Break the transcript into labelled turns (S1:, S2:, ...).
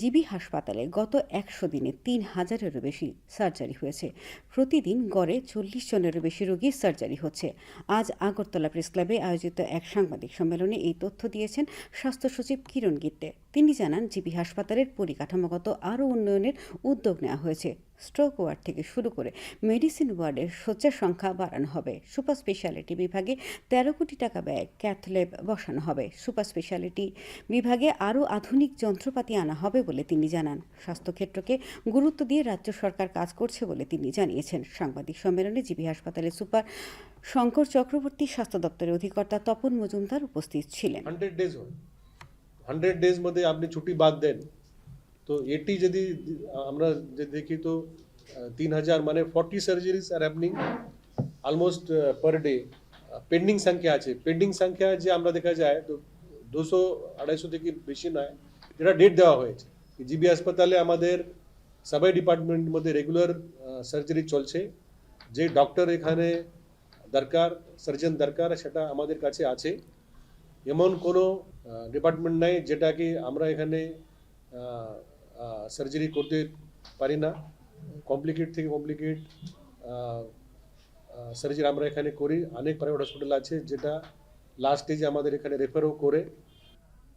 S1: GB হাসপাতালে গত একশো দিনে তিন হাজারেরও বেশি সার্জারি হয়েছে। প্রতিদিন গড়ে চল্লিশ জনেরও বেশি রোগী সার্জারি হচ্ছে। আজ আগরতলা প্রেস ক্লাবে আয়োজিত এক সাংবাদিক সম্মেলনে এই তথ্য দিয়েছেন স্বাস্থ্য সচিব কিরণ গিত্তে। তিনি জানান, জিবি হাসপাতালের পরিকাঠামোগত আরও উন্নয়নের উদ্যোগ নেওয়া হয়েছে। স্ট্রোক ওয়ার্ড থেকে শুরু করে মেডিসিন ওয়ার্ডের শয্যার সংখ্যা বাড়ানো হবে। সুপার স্পেশালিটি বিভাগে তেরো কোটি টাকা ব্যয় ক্যাথল্যাব বসানো হবে। সুপার স্পেশালিটি বিভাগে আরও আধুনিক যন্ত্রপাতি আনা হবে বলে তিনি জানান। স্বাস্থ্যক্ষেত্রকে গুরুত্ব দিয়ে রাজ্য সরকার কাজ করছে বলে তিনি জানিয়েছেন। সাংবাদিক সম্মেলনে জিবি হাসপাতালে সুপার শঙ্কর চক্রবর্তী স্বাস্থ্য দপ্তরের অধিকর্তা তপন মজুমদার উপস্থিত ছিলেন।
S2: হান্ড্রেড ডেজ হান্ড্রেড ডেজ মধ্যে আপনি ছুটি বাদ দেন। তো এটি যদি, আমরা যে দেখি তো, তিন হাজার মানে forty surgeries are happening almost per day pending সংখ্যা আছে। পেন্ডিং সংখ্যা যে আমরা দেখা যায়, তো দুশো আড়াইশো থেকে বেশি নয়, যেটা ডেট দেওয়া হয়েছে। জিবি হাসপাতালে আমাদের সবাই ডিপার্টমেন্ট মধ্যে রেগুলার সার্জারি চলছে। যে ডক্টর এখানে দরকার সার্জন দরকার, সেটা আমাদের কাছে আছে। এমন কোনো ডিপার্টমেন্ট নাই যেটা কি আমরা এখানে সার্জারি করতে পারি না। কমপ্লিকেট থেকে কমপ্লিকেট সার্জারি আমরা এখানে করি। অনেক প্রাইভেট হসপিটাল আছে যেটা লাস্ট স্টেজে আমাদের এখানে রেফারও করে।